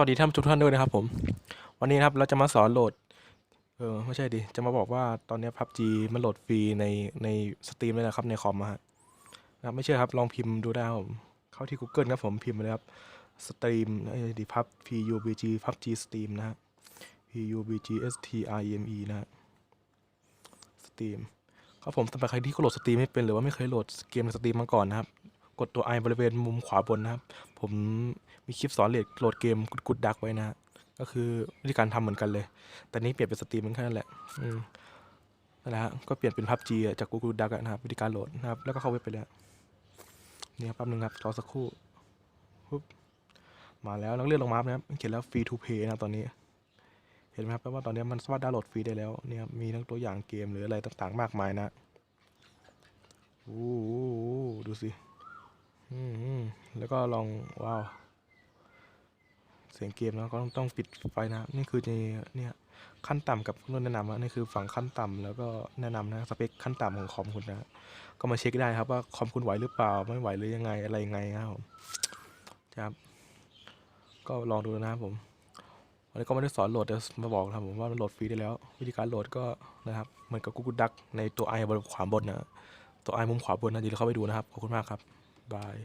วัสดีท่านผู้ชมทุกท่านด้วยนะครับผม วันนี้นะครับเราจะมาสอนโหลด เออไม่ใช่ดิ จะมาบอกว่าตอนนี้พับจีมันโหลดฟรีในในสตรีมเลยนะครับในคอมฮะนะครับไม่เชื่อครับลองพิมพ์ดูได้ครับผม เข้าที่ Google ครับผมพิมพ์เลยครับสตรีมดิพับ P U B G พับ G สตรีมนะฮะ P U B G S T R E M E นะฮะสตรีมครับผมสำหรับใครที่โหลดสตรีมไม่เป็นหรือว่าไม่เคยโหลดเกมในสตรีมมาก่อนนะครับ กดตัว I บริเวณมุมขวาบนนะครับ ผมมีคลิปสอนโหลดเกมกุดดักไว้นะ ก็คือวิธีการทำเหมือนกันเลย แต่นี้เปลี่ยนเป็นสตรีมมันแค่นั้นแหละอืมนั่นแหละฮะก็เปลี่ยนเป็นพับจีจากกูกูดักนะครับ วิธีการโหลดนะครับ แล้วก็เข้าเว็บไปเลยฮะนี่ครับแป๊บนึงครับรอสักครู่ปุ๊บมาแล้วแล้วเลื่อนลงมานะครับเขียนแล้ว free to play นะตอนนี้ เห็นไหมครับแปลว่าตอนนี้มันสามารถดาวน์โหลดฟรีได้แล้วเนี่ยครับมีทั้งตัวอย่างเกมหรืออะไรต่างๆ มากมายนะโอ้โหดูสิ อืมแล้วก็ลองว้าวเสียงเกมแล้วก็ต้องต้องปิดไฟนะนี่คือในเนี่ยขั้นต่ำกับรุ่นแนะนำอะนี่คือฝั่งขั้นต่ำแล้วก็แนะนำนะสเปคขั้นต่ำของคอมคุณนะก็มาเช็คได้ครับว่าคอมคุณไหวหรือเปล่าไม่ไหวหรือยังไงอะไรยังไงครับผมครับ ก็ลองดูนะครับผมวันนี้ก็ไม่ได้สอนโหลดแต่มาบอกนะครับผมว่ามันโหลดฟรีได้แล้ว วิธีการโหลดก็นะครับเหมือนกับ Google Duck ในตัวไอบนขวาบนนะตัวไอมุมขวาบนนะเดี๋ยวเข้าไปดูนะครับขอบคุณมากครับ บาย